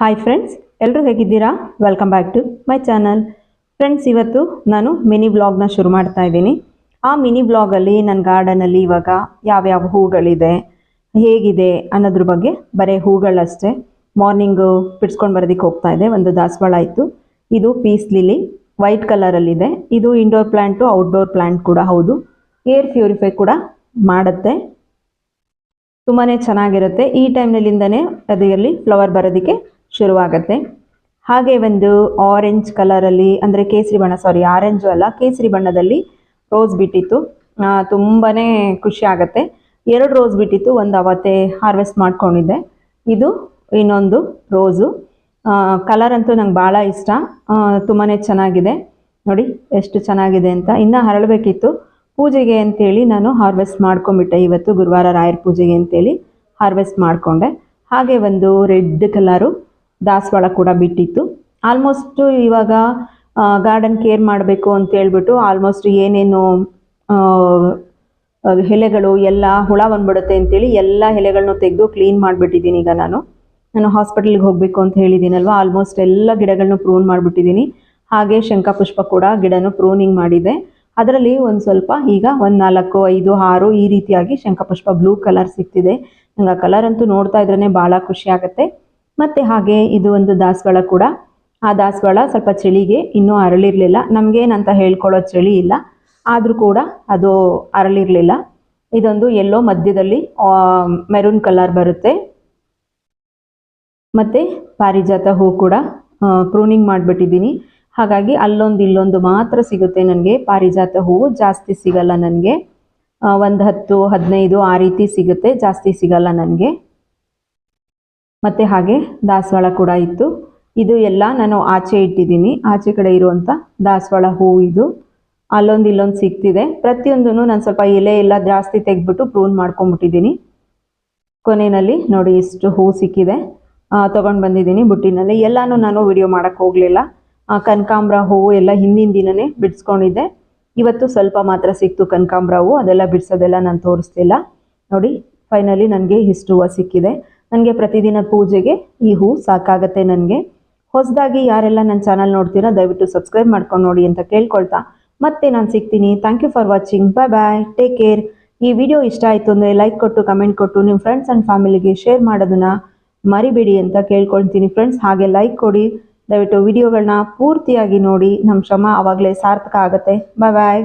Hi friends ಎಲ್ಲರೂ ಹೇಗಿದ್ದೀರಾ? Welcome back to my channel friends ಇವತ್ತು ನಾನು ಮಿನಿ ಬ್ಲಾಗ್ನ ಶುರು ಮಾಡ್ತಾ ಇದ್ದೀನಿ. ಆ ಮಿನಿ ಬ್ಲಾಗಲ್ಲಿ ನನ್ನ ಗಾರ್ಡನಲ್ಲಿ ಇವಾಗ ಯಾವ್ಯಾವ ಹೂಗಳಿದೆ, ಹೇಗಿದೆ ಅನ್ನೋದ್ರ ಬಗ್ಗೆ ಬರೀ ಹೂಗಳಷ್ಟೇ. ಮಾರ್ನಿಂಗು ಬಿಡ್ಸ್ಕೊಂಡು ಬರೋದಕ್ಕೆ ಹೋಗ್ತಾ ಇದೆ, ಒಂದು ದಾಸವಾಳ ಇತ್ತು. ಇದು ಪೀಸ್ ಲಿಲಿ ವೈಟ್ ಕಲರಲ್ಲಿದೆ ಇದು. ಇಂಡೋರ್ ಪ್ಲ್ಯಾಂಟು ಔಟ್ಡೋರ್ ಪ್ಲ್ಯಾಂಟ್ ಕೂಡ ಹೌದು. ಏರ್ ಪ್ಯೂರಿಫೈ ಕೂಡ ಮಾಡುತ್ತೆ. ತುಂಬಾ ಚೆನ್ನಾಗಿರುತ್ತೆ. ಈ ಟೈಮ್ನಲ್ಲಿಂದನೇ ಅದರಲ್ಲಿ ಫ್ಲವರ್ ಬರೋದಕ್ಕೆ ಶುರುವಾಗುತ್ತೆ. ಹಾಗೆ ಒಂದು ಆರೆಂಜ್ ಕಲರಲ್ಲಿ ಅಂದರೆ ಕೇಸರಿ ಬಣ್ಣ ಸಾರಿ ಆರೆಂಜು ಅಲ್ಲ, ಕೇಸರಿ ಬಣ್ಣದಲ್ಲಿ ರೋಸ್ ಬಿಟ್ಟಿತ್ತು. ತುಂಬಾ ಖುಷಿ ಆಗುತ್ತೆ. ಎರಡು ರೋಸ್ ಬಿಟ್ಟಿತ್ತು, ಒಂದು ಅವತ್ತೇ ಹಾರ್ವೆಸ್ಟ್ ಮಾಡ್ಕೊಂಡಿದ್ದೆ. ಇದು ಇನ್ನೊಂದು ರೋಸು ಕಲರ್ ಅಂತೂ ನಂಗೆ ಭಾಳ ಇಷ್ಟ. ತುಂಬಾ ಚೆನ್ನಾಗಿದೆ. ನೋಡಿ, ಎಷ್ಟು ಚೆನ್ನಾಗಿದೆ ಅಂತ. ಇನ್ನೂ ಹರಳಬೇಕಿತ್ತು ಪೂಜೆಗೆ ಅಂತೇಳಿ ನಾನು ಹಾರ್ವೆಸ್ಟ್ ಮಾಡ್ಕೊಂಬಿಟ್ಟೆ ಇವತ್ತು, ಗುರುವಾರ ರಾಯರ ಪೂಜೆಗೆ ಅಂತೇಳಿ ಹಾರ್ವೆಸ್ಟ್ ಮಾಡಿಕೊಂಡೆ. ಹಾಗೆ ಒಂದು ರೆಡ್ ಕಲರು ದಾಸವಾಳ ಕೂಡ ಬಿಟ್ಟಿತ್ತು. ಆಲ್ಮೋಸ್ಟ್ ಇವಾಗ ಗಾರ್ಡನ್ ಕೇರ್ ಮಾಡಬೇಕು ಅಂತ ಹೇಳ್ಬಿಟ್ಟು ಆಲ್ಮೋಸ್ಟ್ ಏನೇನು ಎಲೆಗಳು, ಎಲ್ಲ ಹುಳ ಬಂದ್ಬಿಡುತ್ತೆ ಅಂತೇಳಿ ಎಲ್ಲ ಎಲೆಗಳನ್ನೂ ತೆಗೆದು ಕ್ಲೀನ್ ಮಾಡಿಬಿಟ್ಟಿದ್ದೀನಿ ಈಗ ನಾನು. ನಾನು ಹಾಸ್ಪಿಟಲ್ಗೆ ಹೋಗಬೇಕು ಅಂತ ಹೇಳಿದ್ದೀನಲ್ವ? ಆಲ್ಮೋಸ್ಟ್ ಎಲ್ಲ ಗಿಡಗಳನ್ನೂ ಪ್ರೂನ್ ಮಾಡಿಬಿಟ್ಟಿದ್ದೀನಿ. ಹಾಗೆ ಶಂಖಪುಷ್ಪ ಕೂಡ ಗಿಡನೂ ಪ್ರೂನಿಂಗ್ ಮಾಡಿದೆ. ಅದರಲ್ಲಿ ಒಂದು ಸ್ವಲ್ಪ ಈಗ ಒಂದು ನಾಲ್ಕು, ಐದು, ಆರು ಈ ರೀತಿಯಾಗಿ ಶಂಖಪುಷ್ಪ ಬ್ಲೂ ಕಲರ್ ಸಿಗ್ತಿದೆ. ನಂಗೆ ಆ ಕಲರ್ ಅಂತೂ ನೋಡ್ತಾ ಇದ್ರೇ ಭಾಳ ಖುಷಿ ಆಗುತ್ತೆ. ಮತ್ತು ಹಾಗೆ ಇದು ಒಂದು ದಾಸವಾಳ ಕೂಡ. ಆ ದಾಸವಾಳ ಸ್ವಲ್ಪ ಚಳಿಗೆ ಇನ್ನೂ ಅರಳಿರಲಿಲ್ಲ. ನಮಗೇನಂತ ಹೇಳ್ಕೊಳ್ಳೋ ಚಳಿ ಇಲ್ಲ. ಆದರೂ ಕೂಡ ಅದು ಅರಳಿರಲಿಲ್ಲ. ಇದೊಂದು ಎಲ್ಲೋ ಮಧ್ಯದಲ್ಲಿ ಮೆರೂನ್ ಕಲರ್ ಬರುತ್ತೆ. ಮತ್ತು ಪಾರಿಜಾತ ಹೂ ಕೂಡ ಪ್ರೂನಿಂಗ್ ಮಾಡಿಬಿಟ್ಟಿದ್ದೀನಿ. ಹಾಗಾಗಿ ಅಲ್ಲೊಂದು ಇಲ್ಲೊಂದು ಮಾತ್ರ ಸಿಗುತ್ತೆ ನನಗೆ. ಪಾರಿಜಾತ ಹೂವು ಜಾಸ್ತಿ ಸಿಗಲ್ಲ ನನಗೆ. ಒಂದು ಹತ್ತು, ಹದಿನೈದು ಆ ರೀತಿ ಸಿಗುತ್ತೆ. ಜಾಸ್ತಿ ಸಿಗಲ್ಲ ನನಗೆ. ಮತ್ತು ಹಾಗೆ ದಾಸವಾಳ ಕೂಡ ಇತ್ತು. ಇದು ಎಲ್ಲ ನಾನು ಆಚೆ ಇಟ್ಟಿದ್ದೀನಿ. ಆಚೆ ಕಡೆ ಇರುವಂಥ ದಾಸವಾಳ ಹೂವು ಇದು. ಅಲ್ಲೊಂದು ಇಲ್ಲೊಂದು ಸಿಗ್ತಿದೆ. ಪ್ರತಿಯೊಂದೂ ನಾನು ಸ್ವಲ್ಪ ಎಲೆ ಎಲ್ಲ ಜಾಸ್ತಿ ತೆಗೆದ್ಬಿಟ್ಟು ಪ್ರೂನ್ ಮಾಡ್ಕೊಂಬಿಟ್ಟಿದ್ದೀನಿ. ಕೊನೆಯಲ್ಲಿ ನೋಡಿ ಇಷ್ಟು ಹೂ ಸಿಕ್ಕಿದೆ. ತೊಗೊಂಡು ಬಂದಿದ್ದೀನಿ ಬುಟ್ಟಿನಲ್ಲಿ. ಎಲ್ಲನೂ ನಾನು ವಿಡಿಯೋ ಮಾಡೋಕ್ಕೆ ಹೋಗಲಿಲ್ಲ. ಕನಕಾಂಬ್ರ ಹೂವು ಎಲ್ಲ ಹಿಂದಿನ ದಿನವೇ ಬಿಡಿಸ್ಕೊಂಡಿದ್ದೆ. ಇವತ್ತು ಸ್ವಲ್ಪ ಮಾತ್ರ ಸಿಕ್ತು ಕನಕಾಂಬ್ರ ಹೂವು ಅದೆಲ್ಲ ಬಿಡಿಸೋದೆಲ್ಲ ನಾನು ತೋರಿಸ್ತಿಲ್ಲ. ನೋಡಿ ಫೈನಲಿ ನನಗೆ ಇಷ್ಟು ಹೂವು ಸಿಕ್ಕಿದೆ. ನನಗೆ ಪ್ರತಿದಿನ ಪೂಜೆಗೆ ಈ ಹೂ ಸಾಕಾಗತ್ತೆ ನನಗೆ. ಹೊಸದಾಗಿ ಯಾರೆಲ್ಲ ನನ್ನ ಚಾನಲ್ ನೋಡ್ತೀರಾ, ದಯವಿಟ್ಟು ಸಬ್ಸ್ಕ್ರೈಬ್ ಮಾಡ್ಕೊಂಡು ನೋಡಿ ಅಂತ ಕೇಳ್ಕೊಳ್ತಾ. ಮತ್ತೆ ನಾನು ಸಿಗ್ತೀನಿ. Thank you for watching bye bye take care ಈ ವಿಡಿಯೋ ಇಷ್ಟ ಆಯಿತು ಅಂದರೆ ಲೈಕ್ ಕೊಟ್ಟು ಕಮೆಂಟ್ ಕೊಟ್ಟು ನಿಮ್ಮ ಫ್ರೆಂಡ್ಸ್ ಆ್ಯಂಡ್ ಫ್ಯಾಮಿಲಿಗೆ ಶೇರ್ ಮಾಡೋದನ್ನು ಮರಿಬೇಡಿ ಅಂತ ಕೇಳ್ಕೊಳ್ತೀನಿ. ಫ್ರೆಂಡ್ಸ್ ಹಾಗೆ ಲೈಕ್ ಕೊಡಿ. ದಯವಿಟ್ಟು ವಿಡಿಯೋಗಳನ್ನ ಪೂರ್ತಿಯಾಗಿ ನೋಡಿ. ನಮ್ಮ ಶ್ರಮ ಆವಾಗಲೇ ಸಾರ್ಥಕ ಆಗುತ್ತೆ. ಬಾಯ್ ಬಾಯ್